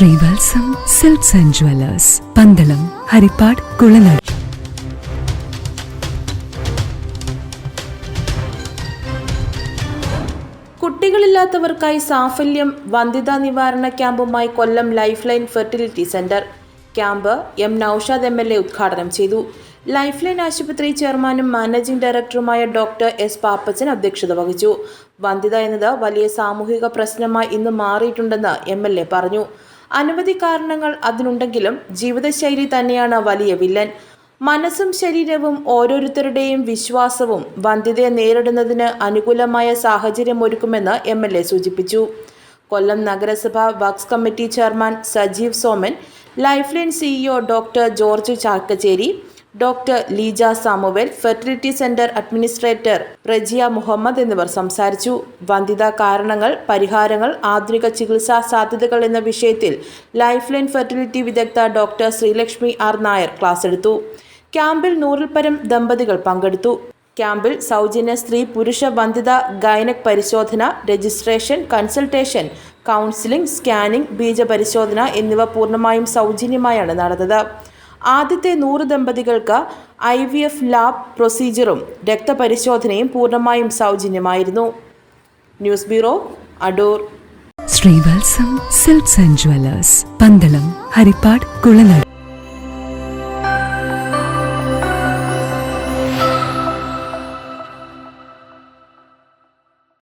Sreevalsam silks and jewellers Pandalam Harippad Kulanada. കുട്ടികളില്ലാത്തവർക്കായി Saphalyam വന്ധ്യതാ നിവാരണ ക്യാമ്പുമായി Kollam life line fertility centre camp M Naushad M L A ഉദ്ഘാടനം ചെയ്തു. Life line ആശുപത്രി ചെയർമാനും managing ഡയറക്ടറുമായ ഡോക്ടർ എസ് പാപ്പച്ചൻ അധ്യക്ഷത വഹിച്ചു. വന്ധ്യത എന്നത് വലിയ സാമൂഹിക പ്രശ്നമായി ഇന്ന് മാറിയിട്ടുണ്ടെന്ന് എം പറഞ്ഞു. അനവധി കാരണങ്ങൾ അതിനുണ്ടെങ്കിലും ജീവിതശൈലി തന്നെയാണ് വലിയ വില്ലൻ. മനസ്സും ശരീരവും ഓരോരുത്തരുടെയും വിശ്വാസവും വന്ധ്യതയെ നേരിടുന്നതിന് അനുകൂലമായ സാഹചര്യമൊരുക്കുമെന്ന് എം എൽ എ സൂചിപ്പിച്ചു. കൊല്ലം നഗരസഭ works committee chairman Sajeev Soman life line CEO doctor George Chakkachery doctor Leeja Samuel fertility centre administrator Rejiya Muhammad എന്നിവർ സംസാരിച്ചു. വന്ധ്യതാ കാരണങ്ങൾ പരിഹാരങ്ങൾ ആധുനിക ചികിത്സാ സാധ്യതകൾ എന്ന വിഷയത്തിൽ ലൈഫ് ലൈൻ ഫെർട്ടിലിറ്റി വിദഗ്ധ doctor Sreelakshmi R Nair class എടുത്തു. ക്യാമ്പിൽ നൂറിൽ പരം ദമ്പതികൾ പങ്കെടുത്തു. ക്യാമ്പിൽ സൗജന്യ സ്ത്രീ പുരുഷ വന്ധ്യത ഗൈനക് പരിശോധന രജിസ്ട്രേഷൻ കൺസൾട്ടേഷൻ കൗൺസിലിംഗ് സ്കാനിംഗ് ബീജപരിശോധന എന്നിവ പൂർണമായും സൗജന്യമായാണ് നടന്നത്. ആദ്യത്തെ നൂറ് ദമ്പതികൾക്ക് ഐ വി എഫ് ലാബ് പ്രൊസീജിയറും രക്തപരിശോധനയും പൂർണമായും സൗജന്യമായിരുന്നു. News bureau Adoor. Sreevalsam silks and jewellers Pandalam Harippad Kulanada